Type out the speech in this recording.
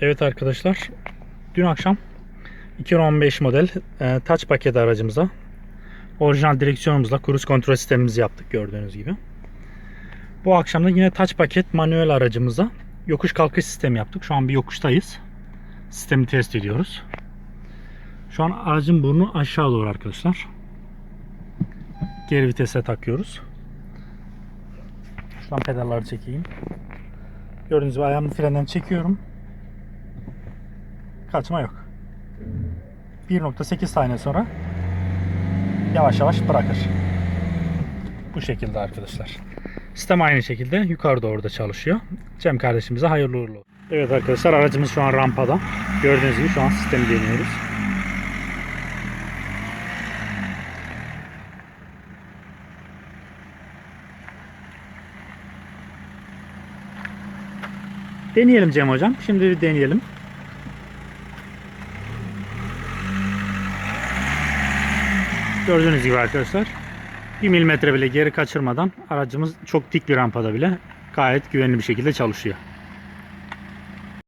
Evet arkadaşlar. Dün akşam 2015 model e, touch paket aracımıza orijinal direksiyonumuzla cruise kontrol sistemimizi yaptık gördüğünüz gibi. Bu akşam da yine touch paket manuel aracımıza yokuş kalkış sistemi yaptık. Şu an bir yokuştayız. Sistemi test ediyoruz. Şu an aracın burnu aşağı doğru arkadaşlar. Geri vitese takıyoruz. Şuradan pedalları çekeyim. Gördüğünüz gibi ayağımı frenden çekiyorum. Kaçma yok. 1.8 saniye sonra yavaş yavaş bırakır. Bu şekilde arkadaşlar. Sistem aynı şekilde yukarı doğru da çalışıyor. Cem kardeşimize hayırlı uğurlu. Evet arkadaşlar aracımız şu an rampada. Gördüğünüz gibi şu an sistemi deniyoruz. Deneyelim Cem hocam. Şimdi bir deneyelim. Gördüğünüz gibi arkadaşlar 1 milimetre bile geri kaçırmadan aracımız çok dik bir rampada bile gayet güvenli bir şekilde çalışıyor.